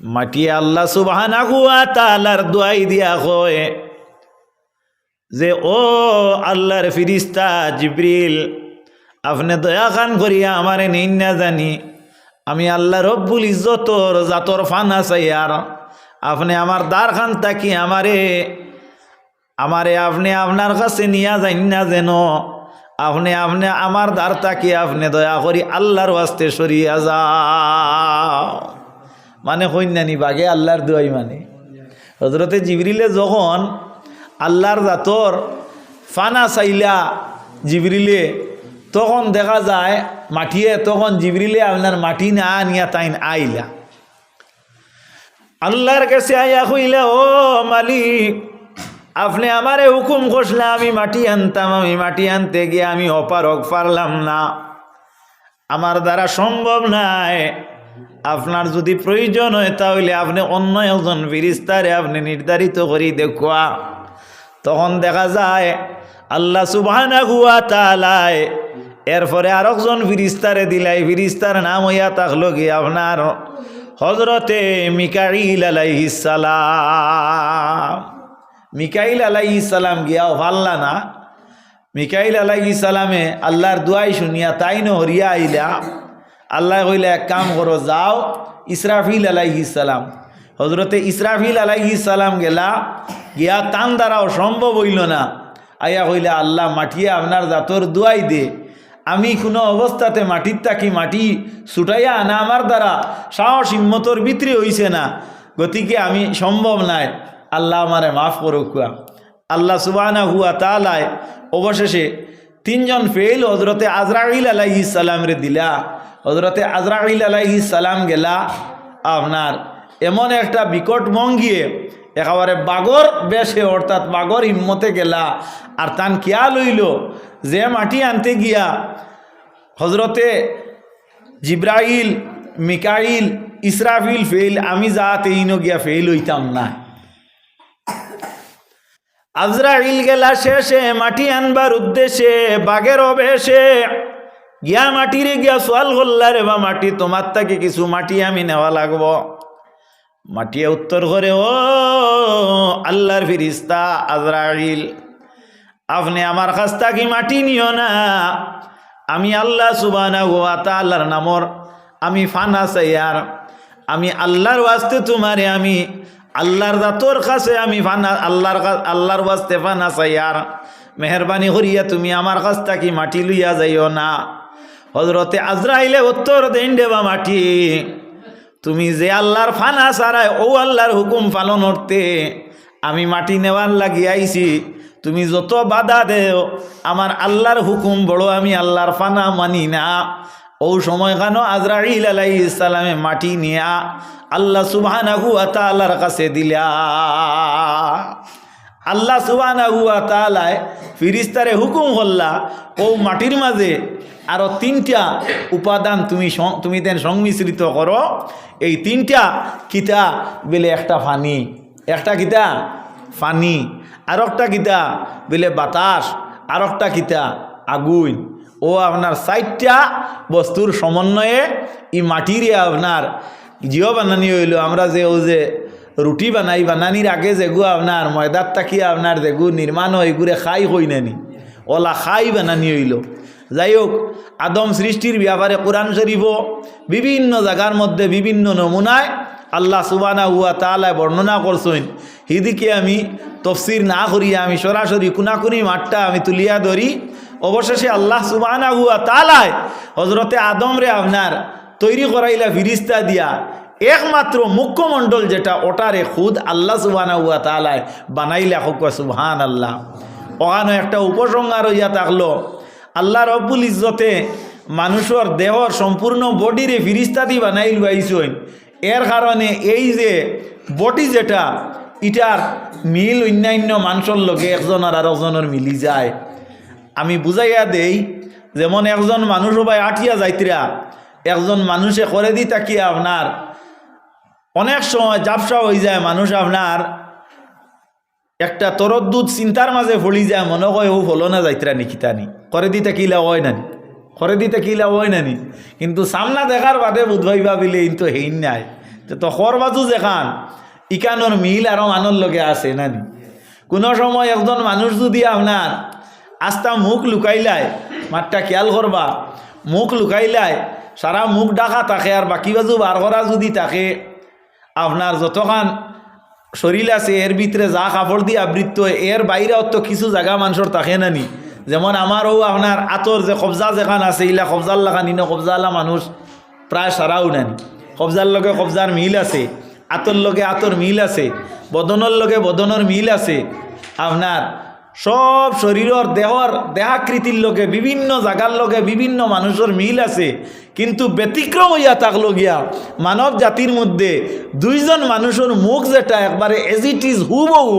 মাটি আল্লাহ সুবাহানা হুয়া তালার দোয়াই দিয়া কয় যে, ও আল্লাহর ফিরিস্তা জিব্রিল, আপনি দয়া খান করিয়া আমারে নিন না জানি। আমি আল্লাহ রব্বুল ইজ্জতর জাতর ফানা চাইয়ার আপনি আমার দ্বার খান তাকি আমারে আমারে আপনি আপনার কাছে নিয়া যাইন না যেন। আপনি আপনি আমার দ্বার তাকি আপনি দয়া করি আল্লাহর ওয়াস্তে সরিয়া যাও। মানে কন্যানি বাগে আল্লাহর দোয়াই মানে। হজরতে জিবরিলে যখন আল্লাহর জাতর ফানা চাইলা জিবরিলে, তখন দেখা যায় মাটিয়ে, তখন জিবরিলে আপনার মাটি না নিয়া তাইন আইলা। আল্লাহর কাছে আইয়া কইলা, ও মালিক, আপনি আমারে হুকুম করলে আমি মাটি আনতাম, আমি মাটি আনতে গিয়ে আমি অপারক পারলাম না। আমার দ্বারা সম্ভব নাই। আপনার যদি প্রয়োজন হয় তাহলে আপনি অন্য একজন ফিরিস্তারে আপনি নির্ধারিত করি দেখুয়া। তখন দেখা যায়, আল্লাহ সুবহানা হুয়া তালায় এরপরে আরেকজন ফিরিস্তারে দিলাই ফিরিস্তার নাম হইয়া থাকল কি আপনার হজরতে মিকাইল আলাইহিসালাম মিকাইল আলাইহিসালাম গিয়াও ভাল্লা না? মিকাইল আলাইহিসালামে আল্লাহর দুয়াই শুনিয়া তাই ন হরিয়া আইলা। আল্লাহ কইলে এক কাম করো, যাও ইসরাফিল আলাইহিসালাম হজরতে ইসরাফিল আলাইহিসালাম গেলা, গিয়া তান দ্বারাও সম্ভব হইল না। আইয়া কইলে, আল্লাহ মাটিয়ে আপনার জাতর দুয়াই দে। আমি কোনো অবস্থাতে মাটির তাকি মাটি ছুটাইয়া আনা আমার দ্বারা সাহস হিম্মতর ভিতরে হইছে না। গতিকে আমি সম্ভব নাই। আল্লাহ আমারে মাফ করুক আল্লাহ সুবানা হুয়া তালায় অবশেষে তিনজন ফেল হজরতে আজরাইল আলাইহি সালামরে দিলা। হজরতে আজরাইল আলাইহি সালাম গেলা আপনার। এমন একটা বিকট মঙ্গিয়ে একেবারে বাগর বেশে, অর্থাৎ বাগর হিম্মতে গেলা। আর তান কিয়া লইল? যে মাটি আনতে গিয়া হজরতে জিব্রাইল, মিকাইল, ইসরাফিল ফেল আমি যাতে ইনো গিয়া ফেল হইতাম না। আজরাইল গেলা শেষে মাটি আনবার উদ্দেশ্যে বাঘের অবেশে গিয়া মাটিরে গিয়া সোয়াল করলারে বা মাটি, তোমার তাকে কিছু মাটি আমি নেওয়া লাগবো। মাটিয়ে উত্তর করে, ও আল্লাহর ফিরিস্তা আজরাইল, আপনি আমার কাছ থেকে মাটি নিও না। আমি আল্লাহ সুবানা গোয়া তা আল্লাহর নামর, আমি ফানা চাইয়ার আমি আল্লাহর ওয়াস্তে তোমারে আমি, আল্লাহর দাতর কাছে আমি ফানা, আল্লাহর আল্লাহর ওয়াস্তে ফানা চাইয়ার মেহরবানি করিয়া তুমি আমার কাছ থেকে মাটি লইয়া যাইও না। হজরতে আজরাইলে উত্তর দেন দেবা মাটি। তুমি যে আল্লাহর ফানা সারায় ও আল্লাহর হুকুম পালন করতে, আমি মাটি নেওয়ার লাগি আইছি। তুমি যত বাধা দেও, আমার আল্লাহর হুকুম বড় আমি আল্লাহর ফানা মানি না। ও সময় কেন আজরাইল আলাই ইসলামে মাটি নিয়া আল্লাহ ওয়া তাআলার কাছে দিলা? আল্লাহ তাআলায় ফিরিস্তারে হুকুম হল্লা ও মাটির মাঝে আরও তিনটা উপাদান তুমি তুমি দেন সংমিশ্রিত করো। এই তিনটা কিতা বেলে একটা ফানি, একটা কিতা ফানি আর একটা কিতা বেলে বাতাস আর একটা কিতা আগুন। ও আপনার চারটা বস্তুর সমন্বয়ে ই মাটিরে আপনার জিও বানানি হইল। আমরা যে ও যে রুটি বানাই বানানির আগে যেগু আপনার ময়দার তাকিয়া আপনার যেগু নির্মাণ হয় এগুলো খাই হই নানি। ওলা খাই বানানি হইল। যাই হোক আদম সৃষ্টির ব্যাপারে কোরআন শরীফ বিভিন্ন জায়গার মধ্যে বিভিন্ন নমুনায় আল্লাহ সুবানা হুয়া তালায় বর্ণনা করছেন হিদিকে আমি তফসির না করিয়া আমি সরাসরি কুনাকুনি মাঠটা আমি তুলিয়া ধরি অবশেষে আল্লাহ সুবানা হুয়া তালায় হজরতে আদমরে আপনার তৈরি করাইলা ফিরিস্তা দিয়া একমাত্র মুখ্যমণ্ডল যেটা, ওটারে খুদ আল্লাহ তালায় বানাইলা হোক সুবহান আল্লাহ ওখানে একটা উপসংহার হইয়া থাকল, আল্লাহ রব্বুল ইজ্জতে মানুষের দেহর সম্পূর্ণ বডিরে ফিরিস্তাদি বানাইল বাইছইন এর কারণে এই যে বডি যেটা ইটার মিল অন্যান্য মানুষের লগে একজন আর আরেকজনের মিলি যায়। আমি বুঝাইয়া দেই, যেমন একজন মানুষ ভাই আটিয়া যাইতরা, একজন মানুষে করে দি তাকিয়া আপনার অনেক সময় জাপসা হয়ে যায় মানুষ আপনার একটা তরদ্দুত চিন্তার মাঝে ফলি যায়, মনে হয় ও ফলো না যাইতরা নি খিতানি করে দিতে কিলা হয় নানি করে দিতে কিলা হয় নানি কিন্তু সামনা দেখার বাদে বুধবাই ভাবিলে কিন্তু হেইন নাই। তো খর বাজু যেখান ইকানোর মিল আরও মানুষ লগে আছে নানি কোনো সময় একজন মানুষ যদি আপনার আস্তা মুখ লুকাইলায় মাঠটা খেয়াল করবা মুখ লুকাইলায় সারা মুখ ডাকা থাকে আর বাকি বাজু বার করা যদি থাকে আপনার যতখান শরীর আছে, এর ভিতরে যা কাপড় দিয়ে আবৃত্ত, এর বাইরে অত কিছু জায়গা মানুষের থাকে নানি যেমন আমারও আপনার আতর যে কবজা যেখান আছে, ইলা কবজার লাগা নিন কবজালা মানুষ প্রায় সারাও নানি কবজার লগে কবজার মিল আছে আতর লগে আতর মিল আছে বদনের লগে বদনের মিল আছে। আপনার সব শরীরের দেহর দেহাকৃতির লগে বিভিন্ন জায়গার লগে বিভিন্ন মানুষের মিল আছে। কিন্তু ব্যতিক্রম হইয়া থাকল গিয়া মানব জাতির মধ্যে দুইজন মানুষের মুখ যেটা একবারে এজ ইট ইজ হুবহু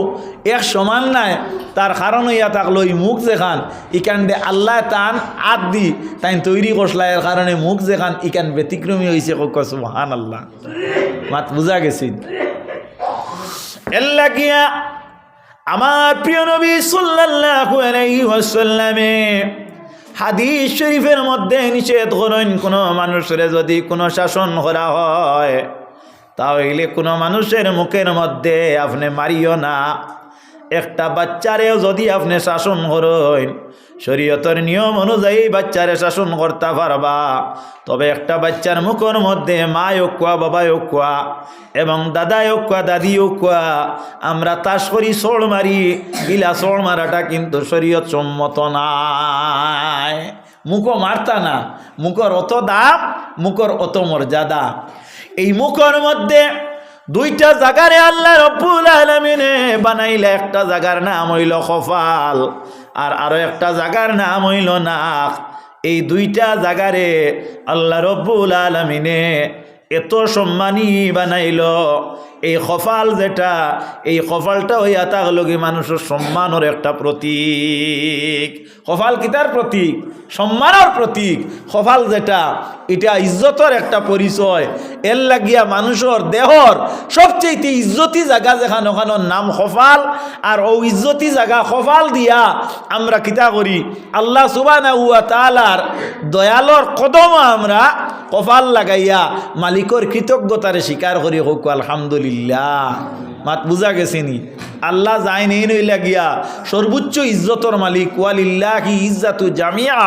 এক সমান নাই, তার কারণ হইয়া থাকল মুখ যেখান ইকান দে আল্লাহ তান আদ দি তাই তৈরি করসলা এর কারণে মুখ যেখান ইকান ব্যতিক্রমী হয়েছে সুবহান আল্লাহ মাত বুঝা গেছি। এল্লা গিয়া আমার প্রিয় নবী সাল্লাল্লাহু আলাইহি ওয়াসাল্লামে হাদিস শরীফের মধ্যে নিষেধ করেন, কোনো মানুষের যদি কোনো শাসন করা হয়, তাহলে কোনো মানুষের মুখের মধ্যে আপনি মারিও না। একটা বাচ্চারেও যদি আপনি শাসন করেন, শরীয়তের নিয়ম অনুযায়ী বাচ্চারে শাসন করতে পারবা। তবে একটা বাচ্চার মুখের মধ্যে মা ওকুয়া বাবা ওকুয়া এবং দাদা ওকুয়া দাদি ওকুয়া আমরা তাস করি সোড় মারি ইলা সোড় মারাটা কিন্তু শরীয়ত সম্মত নাই। মুখও মারতা না, মুখর অত দাম, মুখর অত মর্যাদা। এই মুখর মধ্যে দুইটা জাগারে আল্লাহ রব্বুল আলমিনে বানাইলে একটা জাগার নাম হইল কফাল আর আরও একটা জাগার নাম হইল নাক। এই দুইটা জাগারে আল্লাহ রব্বুল আলমিনে এত সম্মানী বানাইল। এই খফাল যেটা, এই খফালটা হইয়া থাকলগে মানুষের সম্মানের একটা প্রতীক। খফাল কিতার প্রতীক? সম্মানের প্রতীক। খফাল যেটা, এটা ইজ্জতের একটা পরিচয়। এর লাগিয়া মানুষের দেহর সবচেয়ে ইজ্জতি জায়গা যেখানে ওখানোর নাম খফাল আর ও ইজ্জতি জায়গা খফাল দিয়া আমরা কিতা করি? আল্লাহ সুবানা দয়ালর কদম আমরা কফাল লাগাইয়া মালিকর কৃতজ্ঞতারে স্বীকার করি হোক আলহামদুলিল্লাহ। মাত বুঝা গেছেনি আল্লাহ যাই নেই নইলা গিয়া সর্বোচ্চ ইজ্জতর মালিক, ওয়ালিল্লাহি ইজ্জাতু জামিয়া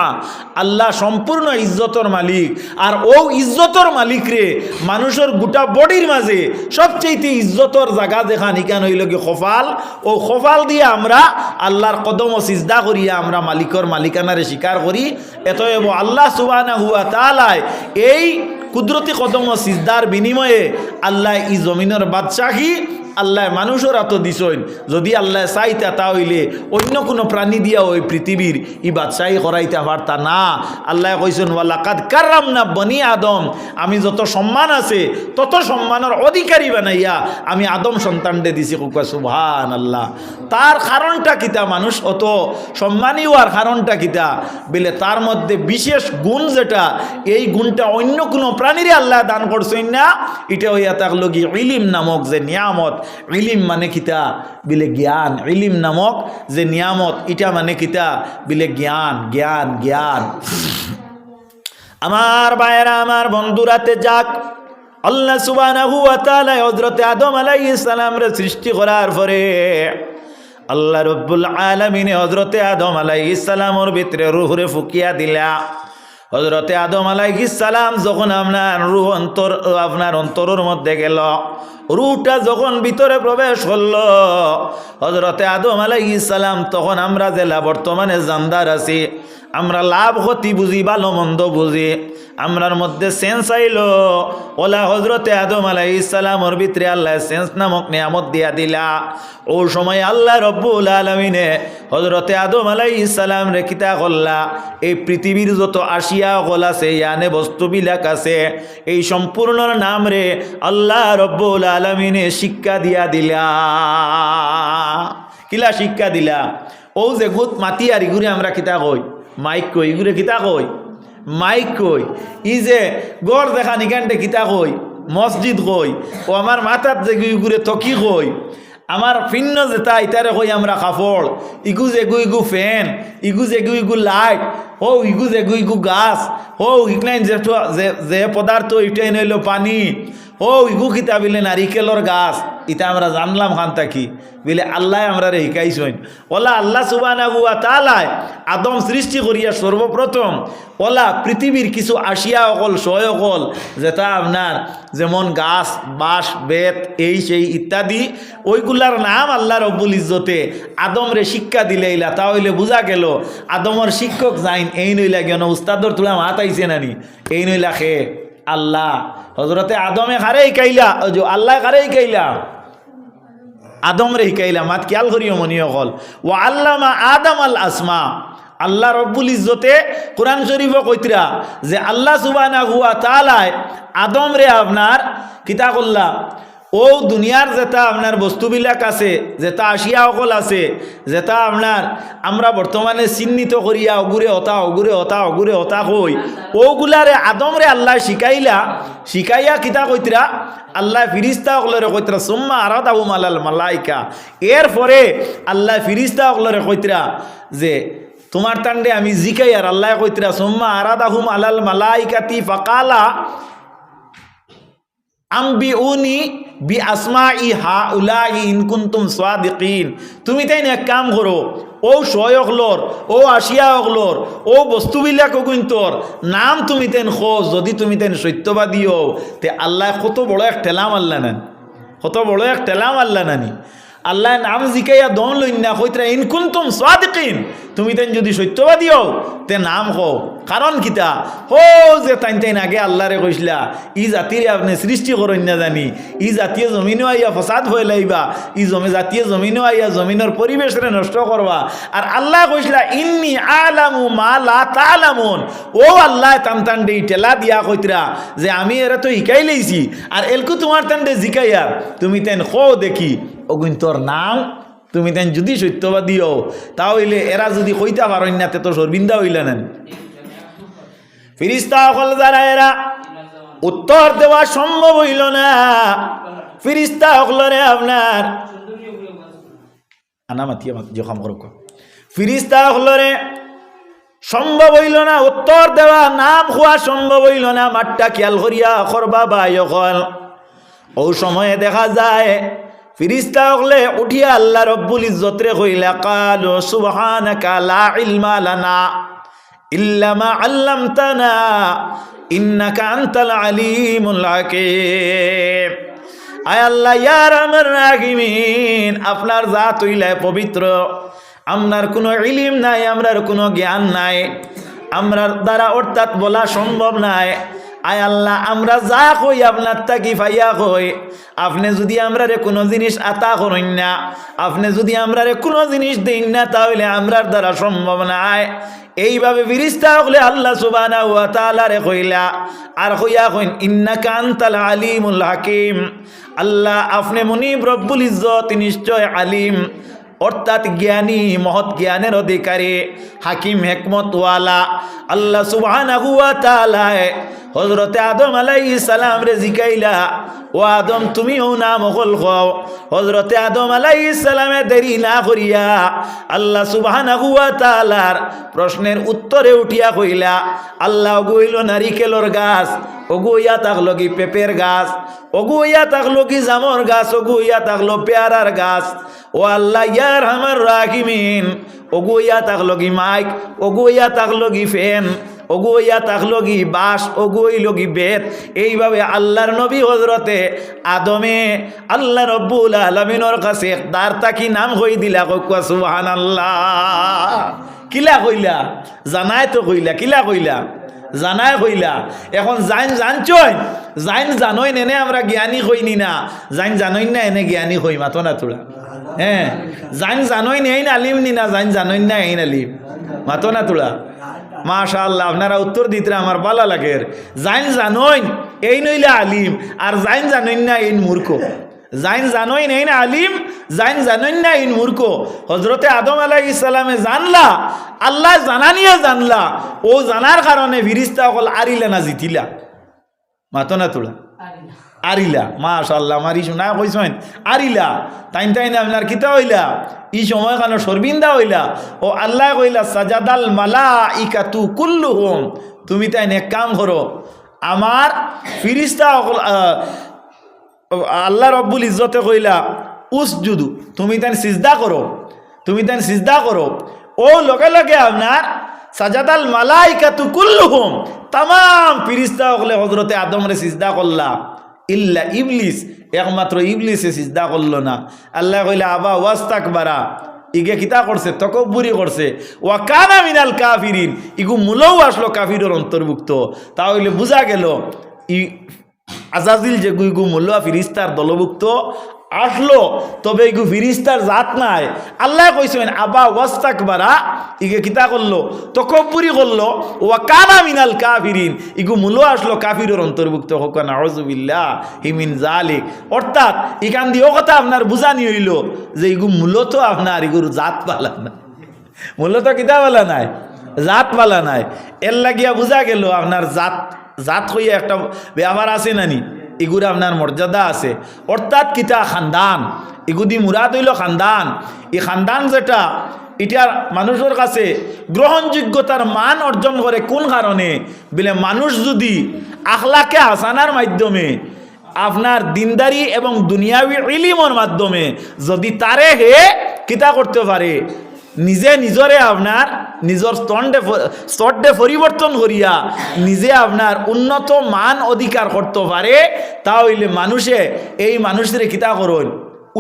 আল্লাহ সম্পূর্ণ ইজ্জতর মালিক। আর ও ইজ্জতর মালিক রে মানুষের গোটা বডির মাঝে সবচেয়ে ইজ্জতর জায়গা যেখান ইকান হইল কি খফাল। ও খফাল দিয়ে আমরা আল্লাহর কদম ও সিজদা করিয়া আমরা মালিকর মালিকানারে স্বীকার করি। এতএব আল্লাহ সুবানা হুয়া তালায় এই কুদরতি কদম সিজদার বিনিময়ে আল্লাহ ই জমিনের বাদশাহী আল্লাহ মানুষের এত দিছইন যদি আল্লাহ চাইতা তা হইলে অন্য কোনো প্রাণী দিয়া ওই পৃথিবীর ই বাদশাহী করাইতে পারতা না। আল্লাহ কইছেন ওয়াল্লাকাদ কারাম না বনি আদম। আমি যত সম্মান আছে, তত সম্মানের অধিকারী বানাইয়া আমি আদম সন্তানডে দিছি। কুকা সুভান আল্লাহ তার কারণটা কিতা মানুষ? অত সম্মানী হওয়ার কারণটা কিতা? বলে, তার মধ্যে বিশেষ গুণ যেটা, এই গুণটা অন্য কোনো প্রাণীরে আল্লাহ দান করছেন না। এটা হইয়া থাকল কি ইলিম নামক যে নিয়ামত ইলিম মানে কিতা বিলে জ্ঞান। ইলিম নামক যে নিয়ামত এটা মানে কিতা বিলে জ্ঞান জ্ঞান জ্ঞান। আমার বায়েরা আমার বন্ধুরাতে যাক। আল্লাহ তাআলা আদম আলাইহিস সালাম রে সৃষ্টি করার পরে আল্লাহ রব্বুল আলামিনে হযরতে আদম আলাইহিস সালামর ভিতরে রূহরে ফুকিয়া দিলা। হজরতে আদম আলাইহিস সালাম যখন আপনার রুহ অন্তর, আপনার অন্তরের মধ্যে গেল রুহটা যখন ভিতরে প্রবেশ করল হজরতে আদম আলাই ইসালাম তখন আমরা জেলা বর্তমানে জানদার আছি। আমরা লাভ ক্ষতি বুঝি, ভালো মন্দ বুঝি। আমরার মধ্যে সেন্স আইল, ওলা হজরতে আদম আলাই ইসালামর ভিতরে আল্লাহ সেন্স নামক নিয়ামত দিয়া দিলা। ও সময় আল্লাহ রব্বুল আলমিনে হজরতে আদম আলাই ইসালাম রেখিতা করলা, এই পৃথিবীর যত আসিয়া গল আছে, ইয়ানে বস্তুবিলাক আছে, এই সম্পূর্ণ নাম রে আল্লাহ রব্বুল আলমিনে শিক্ষা দিয়া দিলা। কিলা শিক্ষা দিলা? ও যে গুত মাতি আর ইগুরে আমরা কিতা কই। মাইক কই? ইগুরে কিতা কই? মাইক কই? ই যে গড় দেখা নিকানটে কিতা কই? মসজিদ কই? ও আমার মাথাত যে ইগুরে তকি কই? আমার ভিন্ন যেটা ইতারে কই আমরা কাপড় ইগু যে গু ইগু ফ্যান ইগু যে গু ইগু লাইট ও ইগু যে গু ইগু গাছ ও ইকনাইন যে যে পদার্থ ইটাই নইল পানি। ও, ইগু কিতা বিলে নারিকেলর গাছ। ইতা আমরা জানলাম খান থাকি বিলে, আল্লাহ আমরা রে শিকাইছেন ওলা আল্লাহ গুয়া তালায় আদম সৃষ্টি করিয়া সর্বপ্রথম, ওলা পৃথিবীর কিছু আসিয়া অকল সয় অকল যেটা আপনার যেমন গাছ, বাঁশ, বেত, এই সেই ইত্যাদি, ওইগুলার নাম আল্লাহ রব্বুল ইজ্জতে আদমরে শিক্ষা দিলে ইলা তা হইলে বোঝা গেল, আদমর শিক্ষক যাইন, এই নইলা কেন উস্তাদর তোলা মাত আইছে নানি। এই নইলা খে আল্লাহ হজরতে আদমে হারে শিকাইলা আল্লাহ হারে আদম রে শিকাইলা মাত খেয়াল করিও মনি অকল। ও আল্লামা আদম আল আসমা। আল্লাহ রব্বুল ইজ্জতে কোরআন শরীফ কৈতরা যে আল্লাহ সুবানা হুয়া তালায় আদম রে আপনার কিতা করলা ও দুনিয়ার যেটা আপনার বস্তুবিলাক আছে, যেটা আসিয়া অকল আছে, যেটা আপনার আমরা বর্তমানে চিহ্নিত করিয়া অগুরে হতা অগুরে হতা অগুরে হতা কই ওগুলারে আদমরে আল্লাহ শিকাইলা, শিকাইয়া কিতা কইতরা আল্লাহ ফিরিস্তা অকলরে কইতরা সোম্মা আরাত আবু মালাল মালাইকা এরপরে আল্লাহ ফিরিস্তা অকলরে কইতরা যে তোমার তান্ডে আমি জিকাই আর আল্লাহ কইতরা সোম্মা আরাদ আহুম আলাল মালাইকাতি ফাকালা আম্বি উনি বি আসমা ই হা উলা ইনকুন্তুম সাদিকিন। তুমি তাই এক কাম করো, ও শয় অকলর ও আশিয়া অকলর ও বস্তুবিলাক অগুন্তর নাম তুমি তেন খো যদি তুমি তেন সত্যবাদী হও, তে আল্লাহ কত বড় এক ঠেলাম আল্লাহ নেন। কত বড় এক ঠেলাম আল্লাহ নানি। আল্লাহ নাম জিকাইয়া দম লইন না কইতরা ইনকুন্তুম সাদিকিন। তুমি তেন যদি সত্যবাদী হও, তে নাম হও। কারণ কিতা? হো যে তাইন তাইন আগে আল্লাহরে কইসলা ই জাতিরে আপনি সৃষ্টি করেন না জানি ই জাতীয় জমিনও আইয়া ফসাদ হয়ে লাইবা। ই জমি জাতীয় জমিনও আইয়া জমিনের পরিবেশরে নষ্ট করবা আর আল্লাহ কইসলা ইন্নি আলামু মা লা তালামুন। ও আল্লাহ, তান দে টেলা দিয়া কইতরা যে আমি এরা তো শিকাই লাইছি আর এলকু তোমার দে জিকাইয়া তুমি তেন খো দেখি অগুন তোর নাম তুমি তেন যদি সত্যবাদী হও তাহলে এরা যদি কইতা পারেন না, তে তো সরবিন্দা হইলা নেন। ফিরিস্তা সকল যারা এরা উত্তর দেওয়া সম্ভব হইল না। ফিরিস্তা সকলরে আপনার। আনা মাত জখাম করো ফিরিস্তা সকলরে সম্ভব হইল না, উত্তর দেওয়া নাম হওয়া সম্ভব হইল না। মাঠটা খেয়াল করিয়া করবা বাই অকল। ও সময়ে দেখা যায় ফিরিস্তা হলে উঠিয়া আল্লাহ রব্বুল ইজ্জতরে কইলা কালো সুবহানাকা লা ইলমা লানা ইল্লা মা আল্লামতানা ইন্নাকা আনতাল আলিমুল হাকীম। আয় আল্লাহ, ইয়ার আমার রাহিমিন আপনার জাত হইলায় পবিত্র। আপনার কোনো ইলিম নাই, আমরার কোনো জ্ঞান নাই। আমরার দ্বারা অর্থাৎ বলা সম্ভব নাই। আয় আল্লাহ, আমরা যা কই আপনার তাকি ফাইয়া কই? আপনি যদি আমরারে কোনো জিনিস আতা করেন না, আপনি যদি আমরারে কোনো জিনিস দিন না, তাহলে আমরার দ্বারা সম্ভব নাই। এইভাবে ফিরিস্তা হলে আল্লাহ সুবানা ওয়া তাআলারে কইলা, আর কইয়া কইন, ইন্নাকা আনতাল আলিমুল হাকিম। আল্লাহ, আপনি মুনিব রব্বুল ইজ্জত নিশ্চয় আলিম। অর্থাৎ জ্ঞানী, মহৎ জ্ঞানের অধিকারী, হাকিম, হেকমতওয়ালা। আল্লাহ তাআলা হজরতে আদম আলাই সালাম রে জিকাইলা ও আদম, তুমিও না মহল খাও হজরতে আদম আলাইহিস সালামে দেরি না করিয়া আল্লাহ সুবহানাহু ওয়া তাআলার প্রশ্নের উত্তরে উঠিয়া কইলা, আল্লাহ গইল নারিকেলর গাছ ওগুইয়া থাকল কি পেঁপের গাছ, ওগুইয়া থাকল কি জামর গাছ, ওগুইয়া থাকল পেয়ারার গাছ। ও আল্লাহ ইয়ার আমার রাখিমিন ওগুইয়া থাকল কি মাইক, ওগুইয়া থাকল কি ফ্যান, ওগুইয়া থাকল কি বাস ওগুইল কি বেত। এইভাবে আল্লাহর নবী হজরতে আদমে আল্লাহ রব্বুল আলমিনর কাছে তার তাকি নাম হই দিলা ককুয়া সুবাহান আল্লাহ কিলা কইলা? জানাই তো কইলা, কিলা কইলা? জানাই কইলা এখন জাইন জানছই জাইন জানই এনে আমরা জ্ঞানী কইনি না। জাইন জানই না এনে জ্ঞানী কই মাতো না তোরা। হ্যাঁ জাইন জানই নি আইন আলিম নি না, জাইন জানই না আইন আলিম মাতো না তোরা। মাশা আল্লাহ আপনারা উত্তর দিতে আমার ভালো লাগে জাইন জানই, এই নইলে আলিম, আর জাইন জানই না এই মূর্খ। জাইন জানই নেই না আলিম জাইন জানই না ইন মূর্খ হজরতে আদম আলাই ইসলামে জানলা আল্লাহ জানা নিয়ে জানলা ও জানার কারণে ফিরিস্তা অকল আরিলা না জিতিলা মাতো না তোলা আরিলা মাশাল্লাহ মারি শোনা কইছেন আরিলা তাইন তাইন আপনার কিতা হইলা ই সময় কানো সরবিন্দা হইলা ও আল্লাহ কইলা সাজাদাল মালা ইকা তু কুল্লু হোম তুমি তাইন এক কাম করো আমার ফিরিস্তা আল্লাহ রব্বুল ইজ্জতে কইলা উস জুদু তুমি তেন সিজদা করো, তুমি তেন সিজদা করো। ও লগে লগে আপনার, সাজাদাল মালাইকা তু কুল্লুহুম তাম ফিরিস্তা হলে হজরতে আদমরে সিজদা করলা। ইল্লা ইবলিস, একমাত্র ইবলিসে সিজদা করল না। আল্লাহ কইলা, আবা ওয়াস্তাক বারা ইগে কিতা করছে, তকব্বুরি করছে। ওয়া কানা মিনাল কাফিরিন, ইগু মূলও আসলো কাফিরের অন্তর্ভুক্ত। তাহলে বোঝা গেল, ই আজাজিল যে গুইগু মূল্য, ফিরিস্তার দলভুক্ত, আসলো। তবে ইগু ফিরিস্তার জাত নাই। আল্লাহ কইছেন আবা ওয়াস্তাক বারা ইগে কিতা করল? তকব্বুরি করল। ওয়া কানা মিনাল কাফিরিন। ইগু মূল্য আসলো কাফিরের অন্তর্ভুক্ত। হোক নাউজুবিল্লাহ হিমিন জালিক অর্থাৎ, ইখান দিয়েও কথা আপনার বুঝানি হইল যে ইগু মূলত আপনার, ইগুর জাত পালা না মূলত কিতা বলা নাই? জাত পালা নাই। এর লাগিয়া বুঝা গেল আপনার জাত জাত হইয়া একটা ব্যাপার আছে নানি এগুলো আপনার মর্যাদা আছে। অর্থাৎ কিতা? খানদান। এগুদি মুরাদ হইল খানদান। এই খানদান যেটা, এটার মানুষের কাছে গ্রহণযোগ্যতার মান অর্জন করে কোন কারণে? বলে মানুষ যদি আখলাকে হাসানার মাধ্যমে, আপনার দিনদারি এবং দুনিয়াবি ইলিমর মাধ্যমে যদি তারে হে কিতা করতে পারে নিজে নিজরে আপনার নিজের স্তণ্ডে স্তরডে পরিবর্তন করিয়া নিজে আপনার উন্নত মান অধিকার করতে পারে তাহলে মানুষে এই মানুষের কিতা করুন?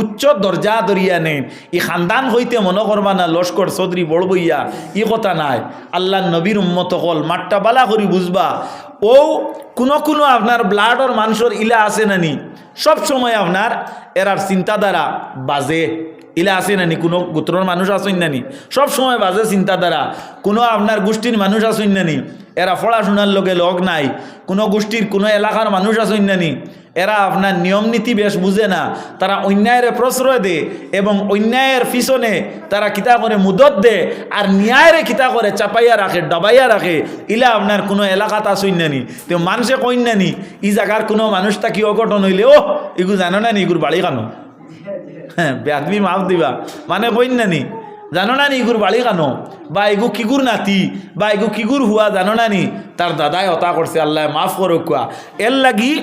উচ্চ দরজা দরিয়া নেন। ই খানদান হইতে মনে করবা না, লস্কর চৌধুরী বড় বইয়া ই কথা নাই। আল্লাহ নবীর উম্মত হল, মাঠটা বালা করি বুঝবা। ও কোনো কোনো আপনার ব্লাডর মানুষের ইলা আছে নানি সব সময় আপনার এরার চিন্তাধারা বাজে। ইলা আছে নানি? কোনো গোত্রর মানুষ আসেন নানি? সব সময় বাজে চিন্তাধারা কোনো আপনার গোষ্ঠীর মানুষ আসেন নানি? এরা পড়াশোনার লগে লগ নাই। কোনো গোষ্ঠীর কোনো এলাকার মানুষ আসেন নানি? এরা আপনার নিয়ম নীতি বেশ বুঝে না। তারা অন্যায়ের প্রশ্রয় দে এবং অন্যায়ের পিছনে তারা কিতা করে মুদত দে আর ন্যায়ের কিতা করে চাপাইয়া রাখে ডবাইয়া রাখে ইলা আপনার কোনো এলাকাত আসইন নানি? তো মানুষে কইন নানি, ই জায়গার কোনো মানুষ তাকি অঘটন হইলে? ও ইগু জানো না নি ইগুর বাড়ি কানো হ্যাঁ মাপ দিবা। মানে নানি? জানো না নি ইগুর বাড়ি কানো? বা এগু কিগুর নাতি? বা এগু কিগুর হুয়া জানো না নি তার দাদাই হতা করছে আল্লাহ মাফ করো কুয়া এর লাগি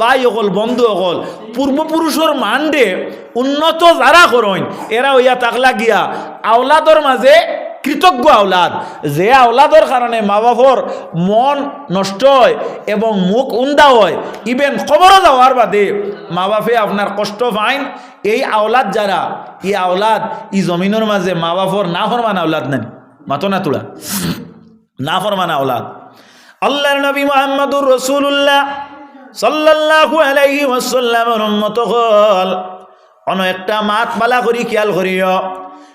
বাই অকল, বন্ধু অকল পূর্বপুরুষের মান্ডে উন্নত যারা করইন এরা হইয়া তাকলা গিয়া আওলাদর মাঝে কৃতজ্ঞ আওলাদ। যে আওলাদর কারণে মা বাপর মন নষ্ট হয় এবং মুখ উন্দা হয় ইভেন খবরও যাওয়ার বাদে মা বাপে আপনার কষ্ট পাইন এই আওলাদ যারা এই আওলাদ ই জমিনের মাঝে মা বাপর না ফরমান আওলাদ নেন। মাতো না তোলা। না ফরমান আওলাদ। আল্লাহর নবী মোহাম্মদুর রসুল্লাহ সাল্লাল্লাহু আলাইহি ওয়াসাল্লামের উম্মত হল। অন একটা মাত পালা করি খেয়াল করিও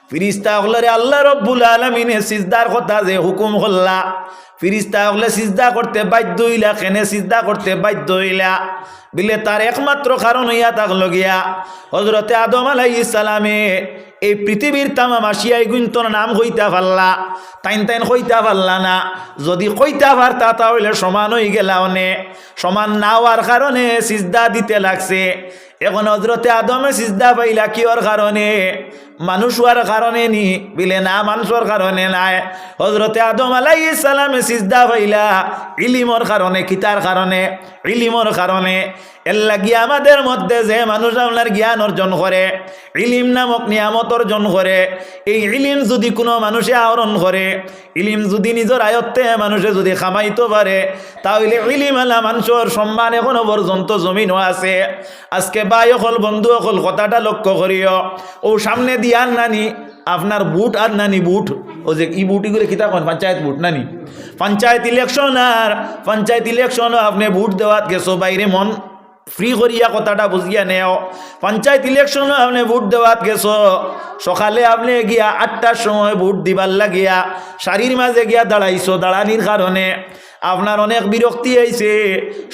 ফিরিস্তা হলরে আল্লাহ রব্বুল আলমিনে সিজদার কথা যে হুকুম হল্লা ফিরিস্তা হলে সিজদা করতে বাধ্য হইলা, কেনে সিজদা করতে বাধ্য হইলা। বিলে তার একমাত্র কারণ হইয়া থাকল গিয়া। হজরতে আদম আলাই ইসালামে এই পৃথিবীর তামা মাসিয়াই গুন্তর নাম হইতা পারলা, তাইন তাইন হইতা পারলা না। যদি কইতা পারতা তাহলে সমান হয়ে গেলা অনে। সমান না হওয়ার কারণে সিজদা দিতে লাগছে। এখন হজরতে আদমে সিজদা পাইলা কিওর কারণে? মানুষ হওয়ার কারণে নি, বিলে না মানুষের কারণে নাই। হজরতে আদম আলাই সালামে সিজদা পাইলা, ইলিমর কারণে, কিতার কারণে, ইলিমর কারণে। এর লাগি আমাদের মধ্যে যে মানুষ আপনার জ্ঞান অর্জন করে, ইলিম নামক নিয়ামত অর্জন করে, এই ইলিম যদি কোনো মানুষে আহরণ করে, ইলিম যদি নিজের আয়ত্তে মানুষে যদি খামাইতে পারে, তাহলে ইলিম আলা মানুষের সম্মান এখনও পর্যন্ত জমিনও আছে। আজকে বাই অকল, বন্ধু অকল, কথাটা লক্ষ্য করিও। ও সামনে দিয়ে আর নানি, আপনার বুট আর নানি বুট। ও যে ই বুটিগুলো কিতা কন? পঞ্চায়েত বুট নানি? পঞ্চায়েত ইলেকশন আর পঞ্চায়েত ইলেকশন আপনি বুট দেওয়াত গেছো, বাইরে মন। ফ্রি করিয়া কথাটা বুঝিয়া নেও। পঞ্চায়েত ইলেকশন আপনি ভোট দেওয়াত গেছো। সকালে আপনি গিয়া আটটার সময় ভোট দিবার লাগিয়া শাড়ির মাঝে গিয়া দাঁড়াইছো দাঁড়ানির কারণে। আপনার অনেক বিরক্তি হয়েছে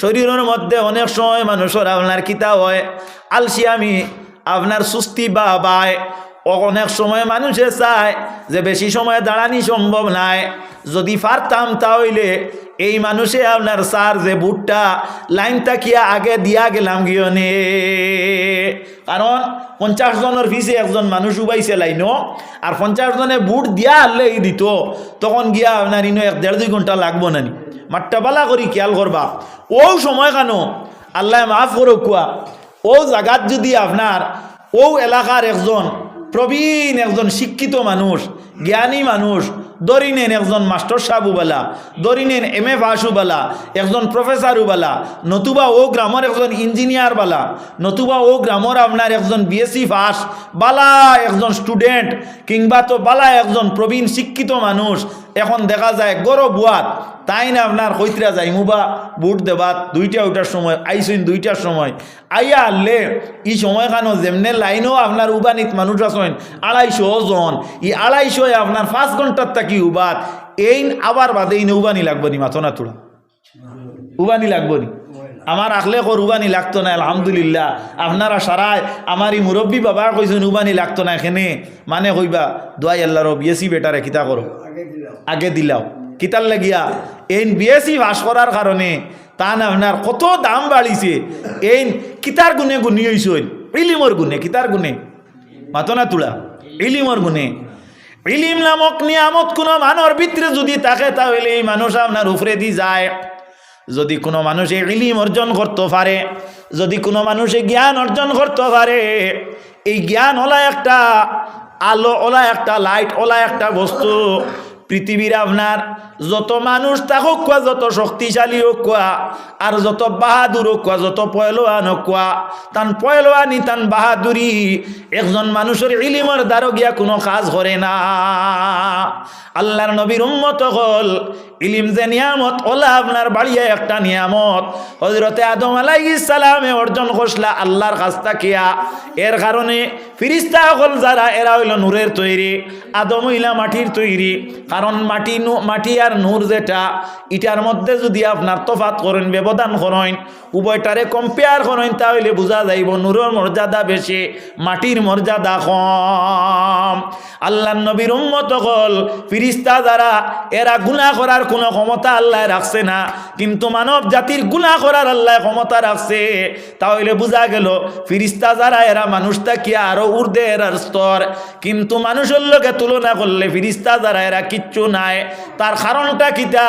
শরীরের মধ্যে অনেক সময় মানুষের আপনার কিতা হয়, আলসিয়ামি, আপনার সুস্থি বা বায় অনেক সময় মানুষে চায় যে বেশি সময় দাঁড়ানি সম্ভব নাই। যদি পারতাম তাহলে এই মানুষে আপনার স্যার যে বুটটা, লাইন তাকিয়া আগে দিয়া গেলাম গিয়নে কারণ পঞ্চাশ জনের পিছে একজন মানুষ উবাইছে লাইনও আর পঞ্চাশ জনে বুট দিয়া আনলে দিত। তখন গিয়া আপনার ইনো এক দেড় দুই ঘণ্টা লাগবো নানি। মাঠটা বালা করি, খেয়াল করবা। ও সময় কেন? আল্লাহ মাফ করো কুয়া। ও জায়গাত যদি আপনার, ও এলাকার একজন প্রবীণ একজন শিক্ষিত মানুষ, জ্ঞানী মানুষ দরিনেন একজন মাস্টার সাহেবুবালা দরিনেন এম এ ফাঁসুবালা একজন প্রফেসরুবালা নতুবা ও গ্রামের একজন ইঞ্জিনিয়ার বালা, নতুবা ও গ্রামের আপনার একজন বিএসসি পাস, বালা একজন স্টুডেন্ট, কিংবা তো বালা একজন প্রবীণ শিক্ষিত মানুষ এখন দেখা যায়, গরো বুয়াত, তাই না আপনার কৈতরা যাই মুবা বুট দেবাত দুইটা ওইটার সময়, আইসইন দুইটার সময়। আইয়া আনলে ই সময় খানো যেমনে লাইনও আপনার উবানিত মানুষ আছেন, আড়াইশো জন। ই আড়াইশো আপনার পাঁচ ঘণ্টার থাকি উবাত। এই আবার বাদে এই উবানি লাগবো নি মাথো না তোলা। উবানি লাগবো নি আমার আখলে কর উবানি লাগতো না, আলহামদুলিল্লাহ। আপনারা সারায় আমার এই মুরব্বী বাবা কইছেন উবানি লাগতো না, এখানে। মানে কইবা, দোয়াই আল্লাহর বিএসি বেটারে কিতা করো। আগে দিলাও। কিতার লাগিয়া? এই বিএসি পাস করার কারণে তান আপনার কত দাম বাড়িছে এই কিতার গুণে গুণি হইসইন ইলিমর গুণে কিতার গুণে। মাতনা তুলা। ইলিমর গুণে। ইলিম নামক নিয়ামত কোনো মানর ভিতরে যদি থাকে, তাহলে এই মানুষ আপনার উপরে দি যায়। যদি কোনো মানুষে ইলিম অর্জন করতে পারে যদি কোনো মানুষে জ্ঞান অর্জন করতে পারে এই জ্ঞান ওলা একটা, আলো ওলা একটা লাইট ওলা একটা বস্তু পৃথিবীর আপনার যত মানুষ থাকুক কোয়া যত শক্তিশালী হোক কোয়া আর যত বাহাদুর হোক কোয়া যত পয়লোয়ান হোক কোয়া তান পয়লোয়ানি তান বাহাদুরি একজন মানুষের ইলিমর দ্বারো গিয়া কোনো কাজ করে না। আল্লাহর নবীর উম্মত হল ইলিম যে নিয়ামত ওলা আপনার বাড়িয়ে একটা নিয়ামত। হজরতে আদম আলাই সালামে অর্জন করসলা আল্লাহর কাছ কিয়া এর কারণে ফিরিস্তা হল যারা এরা হইল নূরের তৈরি, আদম হইলা মাটির তৈরি। কারণ মাটি নু মাটি আর নূর যেটা ইটার মধ্যে যদি আপনার তফাত করেন, ব্যবধান করেন, উভয়টারে কম্পেয়ার করেন, তাহলে বোঝা যাইব নূরের মর্যাদা বেশি, মাটির মর্যাদা কম। আল্লাহ নবীর উম্মত হল ফিরিস্তা যারা, এরা গুণা করার কোনো ক্ষমতা আল্লাহ রাখছে না, কিন্তু মানব জাতির গুণা করার আল্লাহ ক্ষমতা রাখছে। তাহলে বোঝা গেল, ফিরিস্তা যারা, এরা মানুষটা কি আরও ঊর্ধ্বের আর স্তর, কিন্তু মানুষের লোকে তুলনা করলে ফিরিস্তা যারা, এরা কিচ্ছু নাই। তার কারণটা কিতা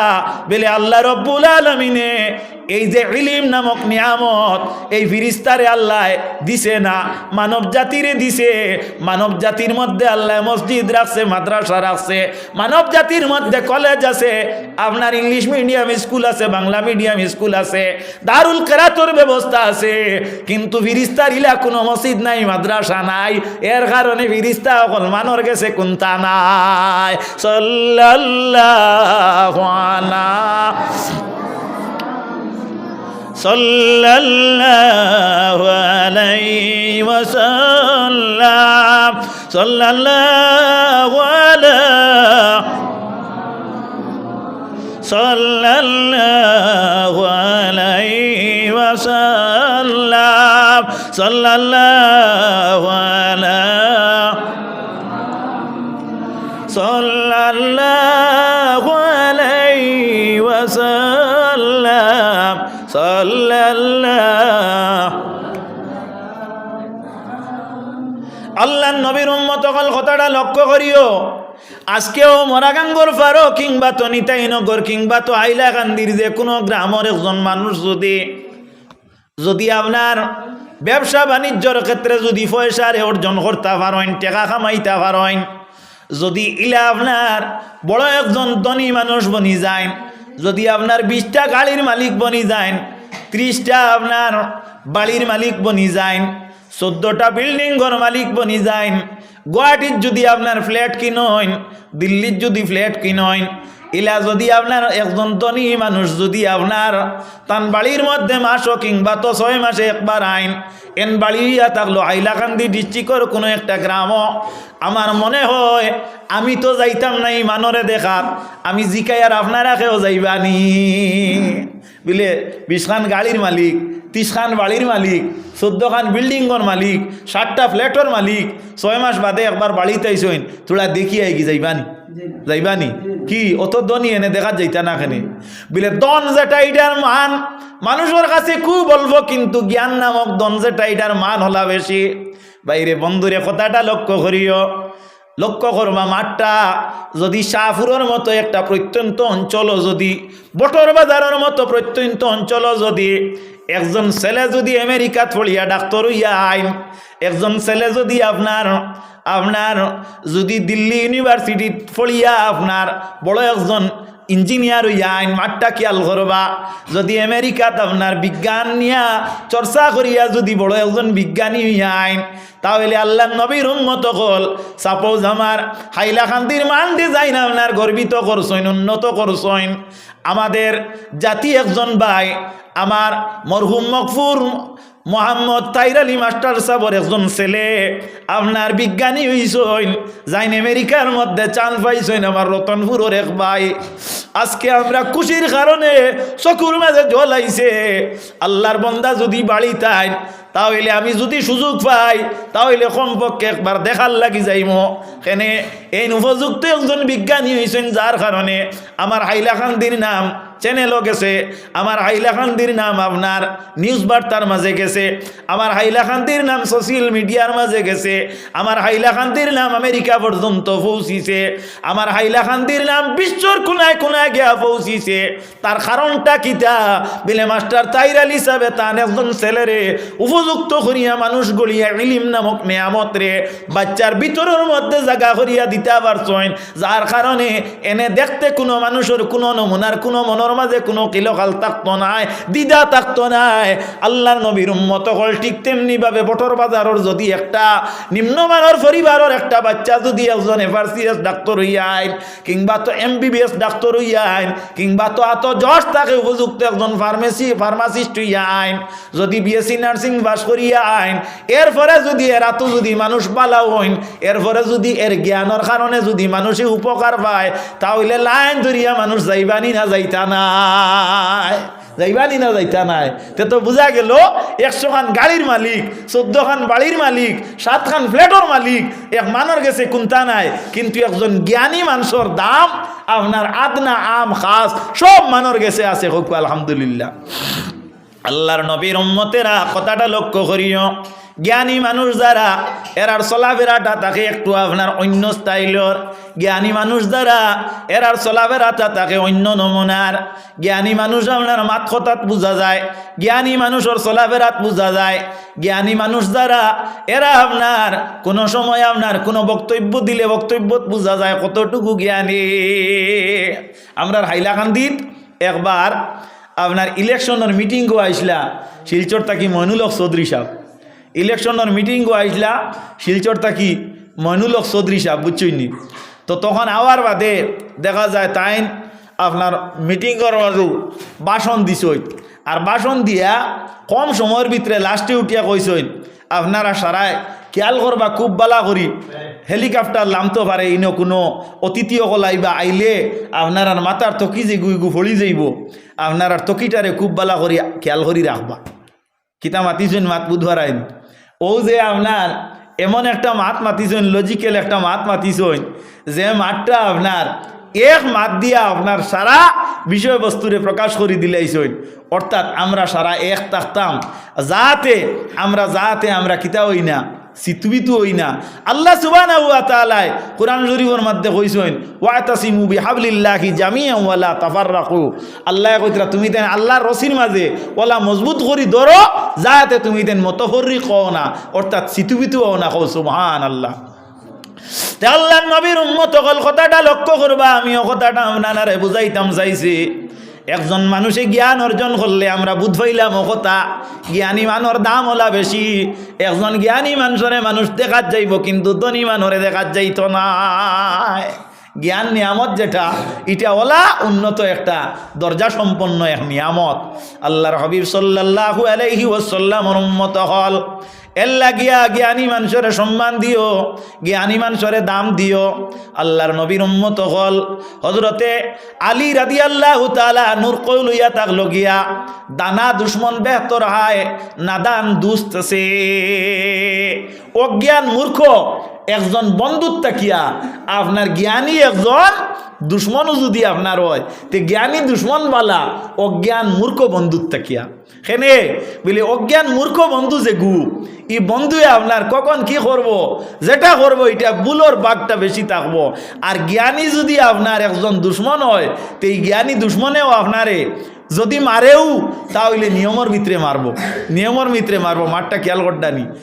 বেলে আল্লাহ রব্বুল আলমিনে এই যে ইলিম নামক নিয়ামত এই ফিরিস্তারে আল্লাহ দিছে না মানব জাতিরে দিছে। মানব জাতির মধ্যে আল্লাহ মসজিদ রাখছে, মাদ্রাসা রাখছে। মানব জাতির মধ্যে কলেজ আছে, আপনার ইংলিশ মিডিয়াম স্কুল আছে, বাংলা মিডিয়াম স্কুল আছে, দারুল কেরাতর ব্যবস্থা আছে। কিন্তু ফিরিস্তার ইলা কোনো মসজিদ নাই, মাদ্রাসা নাই। এর কারণে ফিরিস্তা অকল মানর গেছে কোনটা নাই। সাল্লাল্লাহু আলা صلى الله عليه وسلم. صلى الله على صلى الله عليه وسلم. صلى الله على صلى الله عليه وسلم. আল্লাহ নবীর উম্মত কথাটা লক্ষ্য করিও। আজকেও মরাগাঙ্গর ফারো কিংবা তো নিতাইনগর কিংবা তো হাইলাকান্দির যে কোনো গ্রামের একজন মানুষ যদি যদি আপনার ব্যবসা বাণিজ্যর ক্ষেত্রে যদি পয়সারে অর্জন করতে পারেন, টেকা কামাইতে পারেন, যদি ইলা আপনার বড় একজন ধনী মানুষ বনি যায় যদি আপনার বিশটা গাড়ির মালিক বনি যায় ত্রিশটা আপনার বাড়ির মালিক বনি যায় চোদ্দটা বিল্ডিং ঘর মালিক বনি যায় গুয়াহাটির যদি আপনার ফ্ল্যাট কিনইন দিল্লির যদি ফ্ল্যাট কিনইন ইলা যদি আপনার একজন ধনী মানুষ যদি আপনার তান বাড়ির মধ্যে মাসও কিংবা তো ছয় মাসে একবার আইন, এন বাড়িয়া থাকল, হাইলাকান্দি ডিস্ট্রিক্টর কোনো একটা গ্রামও, আমার মনে হয় আমি তো যাইতাম নাই মানরে দেখাত আমি জিকাই আর আপনারা কেউ যাইবানি। বুঝলে, বিশখান গাড়ির মালিক তিসখান বাড়ির মালিক, চোদ্দখান বিল্ডিংর মালিক, ষাটটা ফ্ল্যাটর মালিক, ছয় মাস বাদে একবার বাড়িতে আইসইন, তোরা দেখি আই কি যাইবানি। যাইবানি? কি? অত দনি এনে দেখা যাইতা না এখানে বলে দন যেটা এটার মান। মানুষের কাছে খুব অল্প, কিন্তু জ্ঞান নামক দন যেটা এটার মান হলা বেশি। বাইরে বন্ধুরে কথাটা লক্ষ্য করিও। লক্ষ্য করবা, মাঠটা যদি শাহপুরের মতো একটা প্রত্যন্ত অঞ্চল যদি, বটর বাজারের মতো প্রত্যন্ত অঞ্চল যদি একজন ছেলে যদি আমেরিকা থলিয়া ডাক্তার হইয়া আইন, একজন ছেলে যদি আপনার আপনার যদি দিল্লি ইউনিভার্সিটি ফলিয়া আপনার, বড় একজন ইঞ্জিনিয়ার আইন মাঠটা খেয়াল করবা যদি আমেরিকাত আপনার বিজ্ঞান নিয়া চর্চা করিয়া যদি বড় একজন বিজ্ঞানী আইন তাহলে আল্লাহ নবীর উন্মত হল সাপোজ আমার হাইলাকান্দির মান ডিজাইন আপনার গর্বিত করছেন, উন্নত করছেন। আমাদের জাতি একজন ভাই, আমার মরহুম মকফুর মোহাম্মদ তাইর আলী মাস্টার সাবর একজন ছেলে। আপনার বিজ্ঞানী হইসইন যাইন আমেরিকার মধ্যে চান পাইছেন আমার রতনপুরের এক ভাই। আজকে আমরা খুশির কারণে চকুর মাঝে জল আইছে। আল্লাহর বন্দা যদি বাড়ি তাই তাহলে আমি যদি সুযোগ পাই, তাহলে কমপক্ষে একবার দেখার লাগি যাইম। কেনে, এই উপযুক্ত একজন বিজ্ঞানী হয়েছেন যার কারণে আমার হাইলাকান্দির নাম চ্যানেলও গেছে, আমার হাইলাকান্দির নাম আপনার নিউজ বার্তার মাঝে গেছে, আমার হাইলাকান্দির নাম সোশ্যাল মিডিয়ার মাঝে গেছে, আমার হাইলাকান্দির নাম আমেরিকা পর্যন্ত পৌঁছিছে, আমার হাইলাকান্দির নাম বিশ্বর কোনায় কোনায় গিয়া পৌঁছিছে, তার কারণটা কিতা বিলে, মাস্টার তাইর আলী সাহেব তান একজন ছেলেরে উপযুক্ত করিয়া মানুষ গড়িয়া ইলিম নামক নেয়ামত রে, বাচ্চার ভিতরের মধ্যে জায়গা করিয়া দিতে পারছেন, যার কারণে এনে দেখতে কোনো মানুষের কোনো নমুনার কোনো মনের মাঝে কোনো কিলকাল থাকতো নাই দিদা থাকতো নাই। আল্লাহর নবীর উম্মত হল ঠিক তেমনি ভাবে বটর বাজারের যদি একটা, নিম্নমানের পরিবারের একটা বাচ্চা যদি একজন এফআরসিএস ডাক্তার হইয়া আইন, কিংবা তো এমবিবিএস ডাক্তার হইয়া আইন, কিংবা তো এত জজ তাকে উপযুক্ত একজন ফার্মেসি, ফার্মাসিস্ট হইয়া আইন, যদি বিএসসি নার্সিং পাস করিয়া আইন, এরপরে যদি এরা তো যদি মানুষ পালাও হইন, এরপরে যদি এর জ্ঞানের কারণে যদি মানুষে উপকার পায়, তাহলে লাইন ধরিয়া মানুষ যাইবানি না যাইতা নাই। যাইবানি না যাইতা নাই। তে তো বুঝা গেল একশো খান গাড়ির মালিক চোদ্দ খান বাড়ির মালিক সাত খান ফ্ল্যাটর মালিক, এক মানর গেছে কোনটা নাই। কিন্তু একজন জ্ঞানী মানুষের দাম, আপনার আদনা, আম, খাস, সব মানর গেছে আছে। হোক, আলহামদুলিল্লাহ। আল্লাহর নবীর কথাটা লক্ষ্য করিও। জ্ঞানী মানুষ যারা, এরার চলাফেরাটা তাকে একটু আপনার অন্য স্টাইলর জ্ঞানী মানুষ যারা, এরার চলাফেরাটা তাকে অন্য নমুনার। জ্ঞানী মানুষ আপনার মাত কথাত বোঝা যায়, জ্ঞানী মানুষের চলাফেরাত বোঝা যায়। জ্ঞানী মানুষ যারা, এরা আপনার কোনো সময় আপনার কোনো বক্তব্য দিলে বক্তব্যত বোঝা যায়, কতটুকু জ্ঞানী। আমরা হাইলাকান্দিত একবার আপনার ইলেকশনের মিটিংও আইসলা, শিলচর থাকি মইনুলক চৌধুরী সাহেব। ইলেকশনের মিটিংও আইসলা শিলচর থাকি মইনুলক চৌধুরী সাহেব বুঝছইনি তো তখন আওয়ার বাদে দেখা যায় তাইন আপনার মিটিংয়ের মাজু বাসন দিছই। আর বাসন দিয়া কম সময়ের ভিতরে লাস্টে উঠিয়া কইসইন আপনারা সারায় খেয়াল করবা, খুব বালা করি। হেলিকপ্টার লামতে পারে, ইনো কোনো অতিথি অকল আইবা আইলে আপনার মাথার তকি যে গুই গু ফড়ি যাইব। আপনার তকিটারে খুব বালা করি, খেয়াল করি রাখবা। কিতা মাতিছেন মাত বুধবার আইন? ও যে আপনার এমন একটা মাত মাতিছেন লজিক্যাল একটা মাত মাতিছেন, যে মাতটা আপনার এক মাত দিয়া আপনার সারা বিষয়বস্তুরে প্রকাশ করে দিলাইছেন। অর্থাৎ আমরা সারা এক থাকতাম, যাতে আমরা যাতে আমরা কিতা হই না সিতুবিতু হই না। আল্লাহ সুবানা হুয়া তালায় কোরআন শরীফের মধ্যে কইছেন, ওয়াতাসিমু বিহাবলিল্লাহি জামিয়া ওয়ালা তাফাররাকু। আল্লাহ কইতরা তুমি তেন আল্লাহর রসির মাঝে ওলা মজবুত করি ধরো, যাতে তুমি তেন মতফরি কও না। অর্থাৎ সিতুবিতু হও না, কও সুবহান আল্লাহ তে আল্লাহ নবীর উন্মত কল কথাটা লক্ষ্য করবা, আমিও কথাটা আপনারে বুঝাইতাম চাইছি। একজন মানুষে জ্ঞান অর্জন করলে আমরা বুধ পাইলাম কথা, জ্ঞানী মানুষ দাম হলা বেশি। একজন জ্ঞানী মানুষরে মানুষ দেখাত যাইব, কিন্তু ধনী মানুষরে দেখাত যাইত না। জ্ঞান নিয়ামত যেটা, এটা ওলা উন্নত একটা দরজা সম্পন্ন এক নিয়ামত। আল্লাহর হবিব সাল্লাল্লাহু আলাইহি ওয়াসাল্লামর উম্মত হল এল্লা গিয়া জ্ঞানী মানুষের সম্মান দিও, জ্ঞানী মানুষের দাম দিও। আল্লাহর নবীর উম্মত হল হজরতে আলী রাদি আল্লাহ তালা নূর কইলইয়া তাক লগিয়া, দানা দুশ্মন বেহতর হায়, নাদান দুস্ত সে অজ্ঞান মূর্খ একজন বন্ধুর তাকিয়া আপনার জ্ঞানী একজন দুশ্মনও যদি আপনার হয়, তে জ্ঞানী দুশ্মন বালা অজ্ঞান মূর্খ বন্ধুর তাকিয়া সেনে বলি, অজ্ঞান মূর্খ বন্ধু যে গু, ই বন্ধুয়ে আপনার কখন কি করব যেটা করব এটা বুলোর বাঘটা বেশি থাকব আর জ্ঞানী যদি আপনার একজন দুশ্মন হয়, তো এই জ্ঞানী দুশ্মনেও আপনারে যদি মারেও তাহলে নিয়মর ভিতরে মারবো নিয়মর ভিতরে মারবো মারটা খেয়াল করডানি